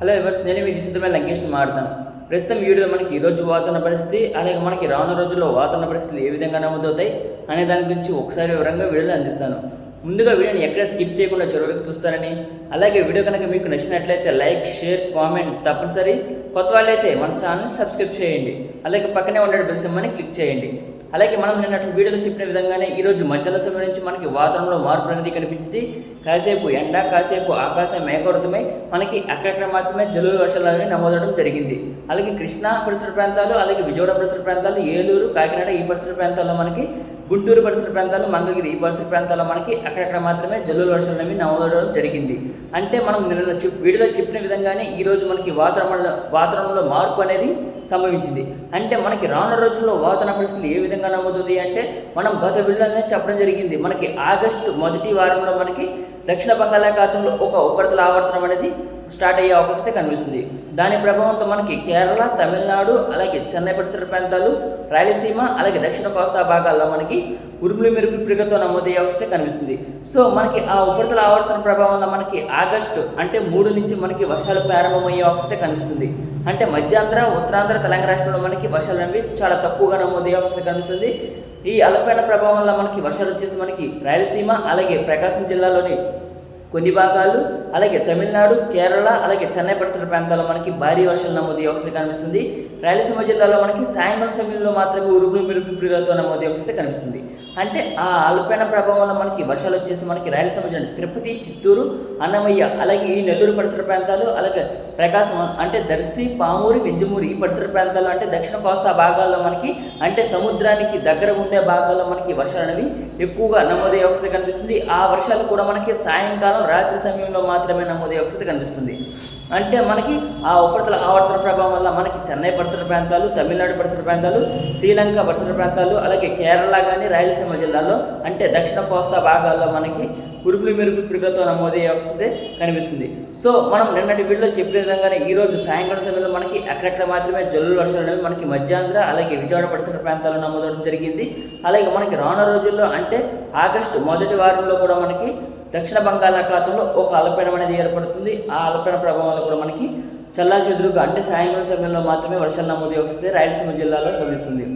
Hello ఎవర్స్ నేను మీ సిద్ధమైన లంకేష్ని మాడతాను ప్రస్తుతం వీడియోలో మనకి ఈరోజు వాతావరణ పరిస్థితి అలాగే మనకి రానున్న రోజుల్లో వాతావరణ పరిస్థితులు ఏ విధంగా నమోదవుతాయి అనే దాని గురించి ఒకసారి వివరంగా వీడియోలో అందిస్తాను. ముందుగా వీడియోని ఎక్కడ స్కిప్ చేయకుండా చివరికి చూస్తారని అలాగే వీడియో కనుక మీకు నచ్చినట్లయితే లైక్ షేర్ కామెంట్ తప్పనిసరి. కొత్త వాళ్ళైతే మన ఛానల్ని సబ్స్క్రైబ్ చేయండి. అలాగే పక్కనే ఉండే బెల్ సింబల్ని క్లిక్ చేయండి. అలాగే మనం నిన్నటి వీడియోలో చెప్పిన విధంగానే ఈరోజు మధ్యాహ్న సమయం నుంచి మనకి వాతావరణంలో మార్పు అనేది కనిపించింది. కాసేపు ఎండ కాసేపు ఆకాశం మేఘవృతమై మనకి అక్కడక్కడ మాత్రమే జల్లుల వర్షాలు అనేవి నమోదవడం జరిగింది. అలాగే కృష్ణా పరిసర ప్రాంతాలు అలాగే విజయవాడ పరిసర ప్రాంతాలు ఏలూరు కాకినాడ ఈ పరిసర ప్రాంతాల్లో మనకి గుంటూరు పరిసర ప్రాంతాలు మంగళగిరి ఈ పరిసర ప్రాంతాల్లో మనకి అక్కడక్కడ మాత్రమే జల్లుల వర్షాలు అనేవి నమోదవడం జరిగింది. అంటే మనం నిన్న వీడియోలో చెప్పిన విధంగానే ఈరోజు మనకి వాతావరణ వాతావరణంలో మార్పు అనేది సంభవించింది. అంటే మనకి రానున్న రోజుల్లో వాతావరణ పరిస్థితులు ఏ విధంగా నమోదవుతాయి అంటే మనం గత వీడియోలోనే చెప్పడం జరిగింది. మనకి ఆగస్టు మొదటి వారంలో మనకి దక్షిణ బంగాళాఖాతంలో ఒక ఉపరితల ఆవర్తనం అనేది స్టార్ట్ అయ్యే అవకాశం అయితే కనిపిస్తుంది. దాని ప్రభావంతో మనకి కేరళ తమిళనాడు అలాగే చెన్నై పరిసర ప్రాంతాలు రాయలసీమ అలాగే దక్షిణ కోస్తా భాగాల్లో మనకి ఉరుములు మెరుపు పిడుగుతో నమోదయ్యే అవస్థ కనిపిస్తుంది. సో మనకి ఆ ఉపరితల ఆవర్తన ప్రభావంలో మనకి ఆగస్టు అంటే మూడు నుంచి మనకి వర్షాలు ప్రారంభమయ్యే అవస్థ కనిపిస్తుంది. అంటే మధ్యాంధ్ర ఉత్తరాంధ్ర తెలంగాణ రాష్ట్రంలో మనకి వర్షాలు అనేవి చాలా తక్కువగా నమోదయ్యే అవస్థ కనిపిస్తుంది. ఈ అల్పైన ప్రభావం వల్ల మనకి వర్షాలు వచ్చేసి మనకి రాయలసీమ అలాగే ప్రకాశం జిల్లాలోని కొన్ని భాగాలు అలాగే తమిళనాడు కేరళ అలాగే చెన్నై పరిసర ప్రాంతాల్లో మనకి భారీ వర్షాలు నమోదు అవసరం కనిపిస్తుంది. రాయలసీమ జిల్లాలో మనకి సాయంత్రం సమయంలో మాత్రమే ఉరుములు మెరుపు నమోదయ్యే అవసరం కనిపిస్తుంది. అంటే ఆ అల్పైన ప్రభావం వల్ల మనకి వర్షాలు వచ్చేసి మనకి రాయలసీమ జిల్లా తిరుపతి చిత్తూరు అన్నమయ్య అలాగే ఈ నెల్లూరు పరిసర ప్రాంతాలు అలాగే ప్రకాశం అంటే దర్శి పామూరి వెంజమూరి ఈ పరిసర ప్రాంతాలు అంటే దక్షిణ కోస్తా భాగాల్లో మనకి అంటే సముద్రానికి దగ్గర ఉండే భాగాల్లో మనకి వర్షాలు అనేవి ఎక్కువగా నమోదయ్యే అవస్థ కనిపిస్తుంది. ఆ వర్షాలు కూడా మనకి సాయంకాలం రాత్రి సమయంలో మాత్రమే నమోదయ్యే ఒకసారి కనిపిస్తుంది. అంటే మనకి ఆ ఉపరితల ఆవర్తన ప్రభావం వల్ల మనకి చెన్నై పరిసర ప్రాంతాలు తమిళనాడు పరిసర ప్రాంతాలు శ్రీలంక పరిసర ప్రాంతాలు అలాగే కేరళ కానీ రాయలసీమ జిల్లాలో అంటే దక్షిణ కోస్తా భాగాల్లో మనకి ఉరుములు మెరుపు పిడుగులతో నమోదయ్యే వస్తుంది కనిపిస్తుంది. సో మనం నిన్నటి వీడియోలో చెప్పిన విధంగానే ఈ రోజు సాయంకాలం సమయంలో మనకి అక్కడక్కడ మాత్రమే జల్లులు వర్షాలు అనేవి మనకి మధ్యాంధ్ర అలాగే విజయవాడ పరిసర ప్రాంతాల్లో నమోదవడం జరిగింది. అలాగే మనకి రానున్న రోజుల్లో అంటే ఆగస్టు మొదటి వారంలో కూడా మనకి దక్షిణ బంగాళాఖాతంలో ఒక అల్పపీడనం అనేది ఏర్పడుతుంది. ఆ అల్పపీడన ప్రభావం వల్ల కూడా మనకి చల్లాచెదురుగా అంటే సాయంకాలం సమయంలో మాత్రమే వర్షాలు నమోదు వస్తుంది రాయలసీమ జిల్లాలో లభిస్తుంది.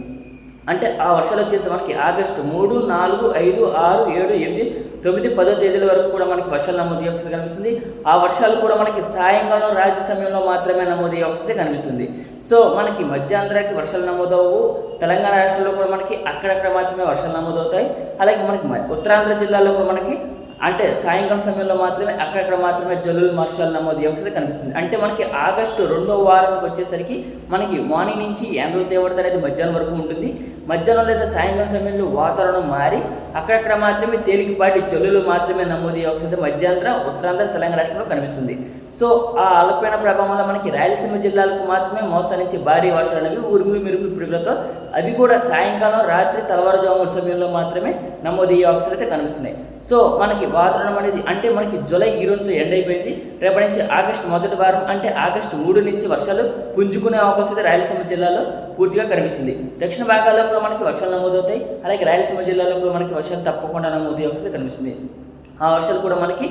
అంటే ఆ వర్షాలు వచ్చేసి మనకి ఆగస్టు మూడు నాలుగు ఐదు ఆరు ఏడు ఎనిమిది తొమ్మిది పదో తేదీల వరకు కూడా మనకి వర్షాలు నమోదు వస్తుంది కనిపిస్తుంది. ఆ వర్షాలు కూడా మనకి సాయంకాలం రాత్రి సమయంలో మాత్రమే నమోదు వస్తుంది కనిపిస్తుంది. సో మనకి మధ్యాంధ్రాకి వర్షాలు నమోదవు తెలంగాణ రాష్ట్రంలో కూడా మనకి అక్కడక్కడ మాత్రమే వర్షాలు నమోదవుతాయి. అలాగే మనకి మ- ఉత్తరాంధ్ర జిల్లాలో కూడా మనకి అంటే సాయంకాలం సమయంలో మాత్రమే అక్కడక్కడ మాత్రమే జల్లులు వర్షాలు నమోదు అవసరం కనిపిస్తుంది. అంటే మనకి ఆగస్టు రెండో వారానికి వచ్చేసరికి మనకి మార్నింగ్ నుంచి ఎండలు తీవ్రత అనేది మధ్యాహ్నం వరకు ఉంటుంది. మధ్యాహ్నం లేదా సాయంకాలం సమయంలో వాతావరణం మారి అక్కడక్కడ మాత్రమే తేలికపాటి జల్లులు మాత్రమే నమోదు అవసరం మధ్యాంధ్ర ఉత్తరాంధ్ర తెలంగాణ రాష్ట్రంలో కనిపిస్తుంది. సో ఆ అల్పమైన ప్రభావం వల్ల మనకి రాయలసీమ జిల్లాలకు మాత్రమే మోస్తరు నుంచి భారీ వర్షాలు అనేవి ఉరుములు మెరుపులు పిడుగులతో అవి కూడా సాయంకాలం రాత్రి తెల్లవారుజామున సమయంలో మాత్రమే నమోదయ్యే అవకాశాలు అయితే కనిపిస్తున్నాయి. సో మనకి వాతావరణం అనేది అంటే మనకి జూలై ఈ రోజుతో ఎండ్ అయిపోయింది. రేపటి నుంచి ఆగస్టు మొదటి వారం అంటే ఆగస్టు మూడు నుంచి వర్షాలు పుంజుకునే అవకాశం అయితే రాయలసీమ జిల్లాలో పూర్తిగా కనిపిస్తుంది. దక్షిణ భాగాల్లో కూడా మనకి వర్షాలు నమోదవుతాయి. అలాగే రాయలసీమ జిల్లాలో కూడా మనకి వర్షాలు తప్పకుండా నమోదయ్యే అవకాశం కనిపిస్తుంది. ఆ వర్షాలు కూడా మనకి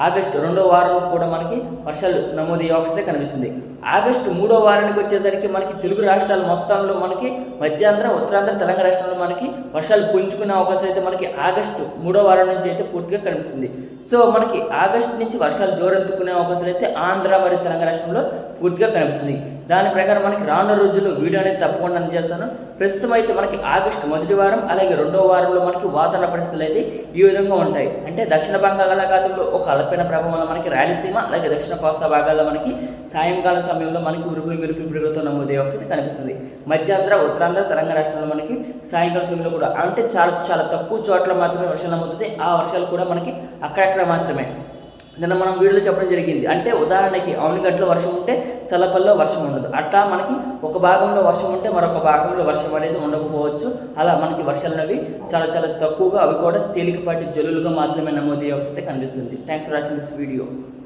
ఆగస్టు రెండో వారం కూడా మనకి వర్షాలు నమోదయ్యే అవకాశం కనిపిస్తుంది. ఆగస్టు మూడో వారానికి వచ్చేసరికి మనకి తెలుగు రాష్ట్రాలు మొత్తంలో మనకి మధ్యాంధ్ర ఉత్తరాంధ్ర తెలంగాణ రాష్ట్రంలో మనకి వర్షాలు పుంజుకునే అవకాశం అయితే మనకి ఆగస్టు మూడో వారం నుంచి అయితే పూర్తిగా కనిపిస్తుంది. సో మనకి ఆగస్టు నుంచి వర్షాలు జోరెత్తుకునే అవకాశాలు అయితే ఆంధ్ర మరియు తెలంగాణ రాష్ట్రంలో పూర్తిగా కనిపిస్తుంది. దాని ప్రకారం మనకి రానున్న రోజుల్లో వీడియో అనేది తప్పకుండా అందజేస్తాను ప్రస్తుతం అయితే మనకి ఆగస్టు మొదటి వారం అలాగే రెండో వారంలో మనకి వాతావరణ పరిస్థితులు అయితే ఈ విధంగా ఉంటాయి. అంటే దక్షిణ బంగాళాఖాతంలో ఒక అల్పైన ప్రభావం వల్ల మనకి రాయలసీమ అలాగే దక్షిణ కోస్తా భాగాల్లో మనకి సాయంకాల సమయంలో మనకి ఉరుపులు మెరుపు పిడుగులతో నమోదయ్యే అవకాశం కనిపిస్తుంది. మధ్యాంధ్ర ఉత్తరాంధ్ర తెలంగాణ రాష్ట్రంలో మనకి సాయంకాల సమయంలో కూడా అంటే చాలా చాలా తక్కువ చోట్ల మాత్రమే వర్షాలు నమ్ముతుంది. ఆ వర్షాలు కూడా మనకి అక్కడక్కడ మాత్రమే. నిన్న మనం వీడియోలో చెప్పడం జరిగింది. అంటే ఉదాహరణకి అవునిగంటలో వర్షం ఉంటే చల్లపల్లిలో వర్షం ఉండదు. అట్లా మనకి ఒక భాగంలో వర్షం ఉంటే మరొక భాగంలో వర్షం అనేది ఉండకపోవచ్చు. అలా మనకి వర్షాలు అనేవి చాలా చాలా తక్కువగా అవి కూడా తేలికపాటి జల్లులుగా మాత్రమే నమోదయ్యే అవస్థ కనిపిస్తుంది. Thanks for watching this video